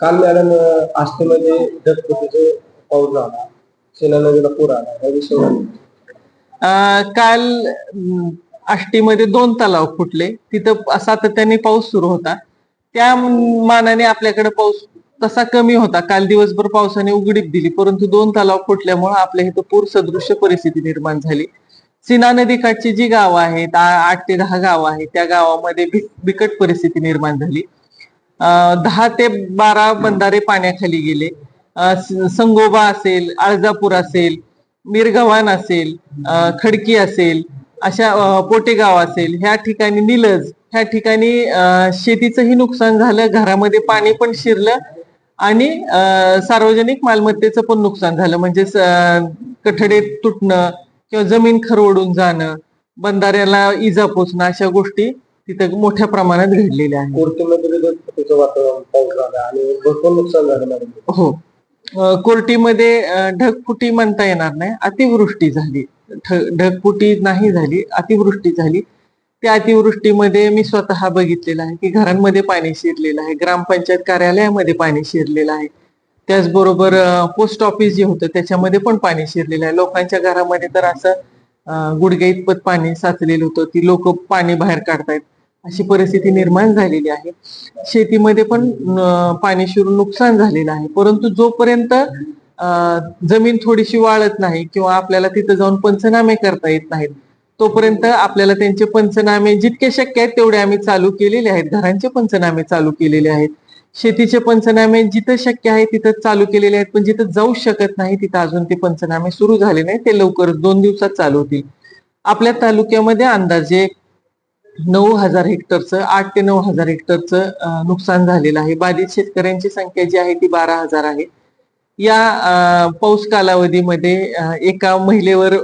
काल मॅडम आष्टीमध्ये ढगफुटीचे पाऊस झाला सेनानदीला पूर आला. या विषयावर अं, काल अं, आष्टीमध्ये दोन तलाव फुटले. तिथं सातत्याने पाऊस सुरू होता. त्या मानाने आपल्याकडे पाऊस तसा कमी होता. काल दिवसभर पावसाने उघडीप दिली. परंतु दोन तलाव फुटल्यामुळे आपल्या इथं पूर सदृश्य परिस्थिती निर्माण झाली. सीना नदीकाठची जी गावं आहेत आ- आठ ते दहा गावं आहेत त्या गावामध्ये बिकट परिस्थिती निर्माण झाली. दहा ते बारा बंधारे पाण्याखाली गेले. संगोबा असेल आळजापूर असेल मिरगव्हाण असेल खडकी असेल अशा पोटेगाव असेल ह्या ठिकाणी निलज ह्या ठिकाणी शेतीचंही नुकसान झालं घरामध्ये पाणी पण शिरलं आणि सार्वजनिक मालमत्तेचं पण नुकसान झालं. म्हणजे कठडे तुटणं किंवा जमीन खरवडून जाणं बंधाऱ्याला इजा पोचणं अशा गोष्टी तिथं मोठ्या प्रमाणात कोर्टीमध्ये ढगफुटीचं वातावरण पाऊस झाला आणि भरपूर नुकसान झालं मॅडम. हो. कोर्टीमध्ये ढगफुटी म्हणता येणार नाही. अतिवृष्टी झाली. ढगफुटी नाही झाली अतिवृष्टी झाली. त्या अतिवृष्टीमध्ये मी स्वतः बघितलेलं आहे की घरांमध्ये पाणी शिरलेलं आहे ग्रामपंचायत कार्यालयामध्ये पाणी शिरलेलं आहे. त्याचबरोबर पोस्ट ऑफिस जे होतं त्याच्यामध्ये पण पाणी शिरलेलं आहे. लोकांच्या घरामध्ये तर असं अं, गुडघ्या इतपत पाणी साचलेलं होतं. ती लोक पाणी बाहेर काढतायत. अशी परिस्थिती निर्माण झालेली आहे. शेतीमध्ये पण पाणी शिरून नुकसान झालेलं आहे. परंतु जोपर्यंत जमीन थोडीशी वाळत नाही किंवा आपल्याला तिथं जाऊन पंचनामे करता येत नाहीत तोपर्यंत आपल्याला त्यांचे पंचनामे जितके शक्य आहेत तेवढे आम्ही चालू केलेले आहेत. घरांचे पंचनामे चालू केलेले आहेत. शेतीचे पंचनामे जिथं शक्य आहे तिथं चालू केलेले आहेत पण जिथं जाऊ शकत नाही तिथं अजून ते पंचनामे सुरू झाले नाही ते लवकर दोन दिवसात चालू होतील. आपल्या तालुक्यामध्ये अंदाजे नऊ हजार हेक्टरचं आठ ते नऊ हजार हेक्टरचं नुकसान झालेलं आहे. बाधित शेतकऱ्यांची संख्या जी आहे ती बारा हजार आहे. या पाऊस कालावधीमध्ये एका महिलेवर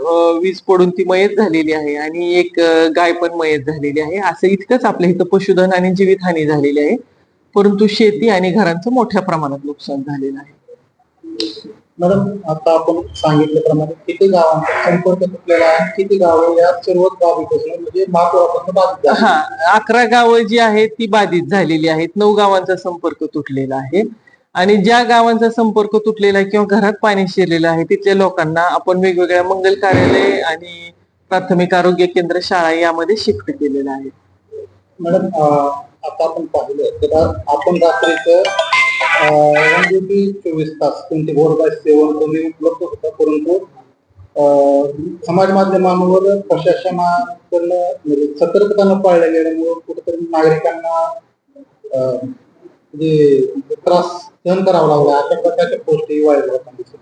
वीज पडून ती मयत झालेली आहे आणि एक गाय पण मयत झालेली आहे. असं इतकंच आपल्या इथं पशुधन आणि जीवितहानी झालेली आहे. परंतु शेती आणि घरांचं मोठ्या प्रमाणात नुकसान झालेलं आहे. मॅडम आता आपण सांगितल्याप्रमाणे किती गावांचा संपर्क तुटलेला आहे किती गावं या सर्व बाधित असून म्हणजे महापुरापासून बाधित झाली. हा अकरा गावं जी आहेत ती बाधित झालेली आहेत. नऊ गावांचा संपर्क तुटलेला आहे. आणि ज्या गावांचा संपर्क तुटलेला आहे किंवा घरात पाणी शिरलेलं आहे तिथल्या लोकांना आपण वेगवेगळ्या मंगल कार्यालय आणि प्राथमिक आरोग्य केंद्र शाळा यामध्ये शिफ्ट केलेलं आहे. मॅडम अं, आता आपण पाहिलं तर आपण रात्रीचं वन ड्युटी चोवीस तास तुमचे बाय सेवन तुम्ही उपलब्ध होता परंतु समाज माध्यमांवर प्रशासनाकडनं म्हणजे सतर्कतानं पाळल्या गेल्यामुळं कुठेतरी नागरिकांना म्हणजे त्रास सहन करावा लागला अशा प्रकारच्या गोष्टी वाढल्या दिसत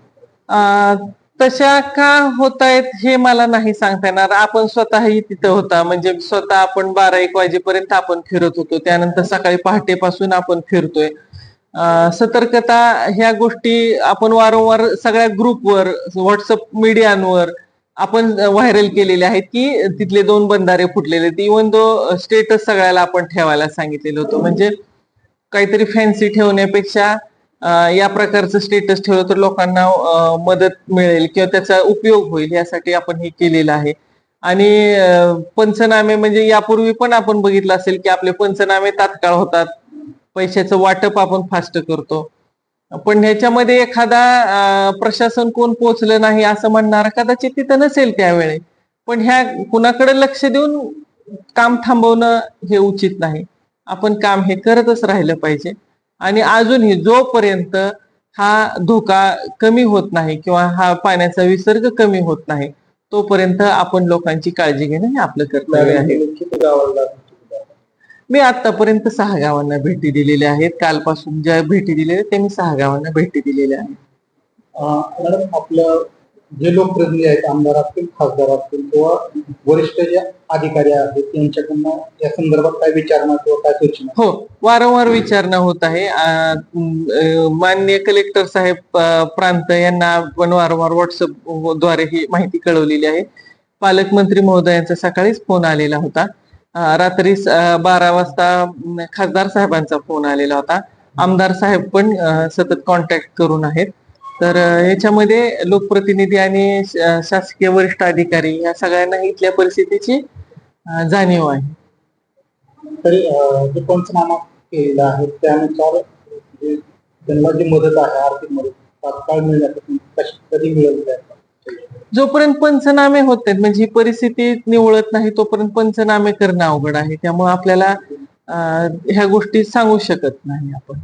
तशा का होत आहेत हे मला नाही सांगता येणार. आपण स्वतःही तिथं होता. म्हणजे स्वतः आपण बारा एक वाजेपर्यंत आपण फिरत होतो. त्यानंतर सकाळी पहाटेपासून आपण फिरतोय. सतर्कता ह्या गोष्टी आपण वारंवार सगळ्या ग्रुपवर व्हॉट्सअप मीडियांवर आपण व्हायरल केलेले आहेत की तिथले दोन बंधारे फुटलेले इवन तो स्टेटस सगळ्याला आपण ठेवायला सांगितलेलं होतं. म्हणजे काहीतरी फॅन्सी ठेवण्यापेक्षा या प्रकारचं स्टेटस ठेवलं तर लोकांना मदत मिळेल किंवा त्याचा उपयोग होईल यासाठी आपण हे केलेलं आहे. आणि पंचनामे म्हणजे यापूर्वी पण आपण बघितलं असेल की आपले पंचनामे तात्काळ होतात. पैशाचं वाटप आपण फास्ट करतो. पण ह्याच्यामध्ये एखादा प्रशासन कोण पोहोचलं नाही असं म्हणणार कदाचित तिथं नसेल त्यावेळी. पण ह्या कुणाकडे लक्ष देऊन काम थांबवणं हे उचित नाही. आपण काम हे करतच राहिलं पाहिजे. आणि अजूनही जोपर्यंत हा धोका कमी होत नाही किंवा हा पाण्याचा विसर्ग कमी होत नाही तोपर्यंत आपण लोकांची काळजी घेणं हे आपलं कर्तव्य आहे. मी आतापर्यंत सहा गावांना भेटी दिलेल्या आहेत. कालपासून ज्या भेटी दिलेल्या आहेत, त्या मी सहा गावांना भेटी दिलेल्या आहेत. मॅडम आपलं जे लोकप्रतिनिधी आहेत आमदार असतील खासदार असतील किंवा वरिष्ठ जे अधिकारी आहेत त्यांच्याकडनं या संदर्भात काय विचारणा किंवा काय सूचना? हो वारंवार विचारणा होत आहे. माननीय कलेक्टर साहेब प्रांत यांना आपण वारंवार व्हॉट्सअपद्वारे ही माहिती कळवलेली आहे. पालकमंत्री महोदयांचा सकाळीच फोन आलेला होता. रात्री बारा वाजता खासदार साहेबांचा फोन आलेला होता. आमदार साहेब पण सतत कॉन्टॅक्ट करून आहेत. तर याच्यामध्ये लोकप्रतिनिधी आणि शासकीय वरिष्ठ अधिकारी या सगळ्यांना इथल्या परिस्थितीची जाणीव आहे. तरी जे पंचनामा केलेला आहे त्यानुसार त्यांना जी मदत आहे आर्थिक मदत तात्काळ मिळण्यासाठी कशी कधी मिळवली त्यांना? जोपर्यंत पंचनामे होत आहेत म्हणजे ही परिस्थिती निवळत नाही तोपर्यंत पंचनामे करणं अवघड आहे. त्यामुळे आपल्याला ह्या गोष्टी सांगू शकत नाही आपण.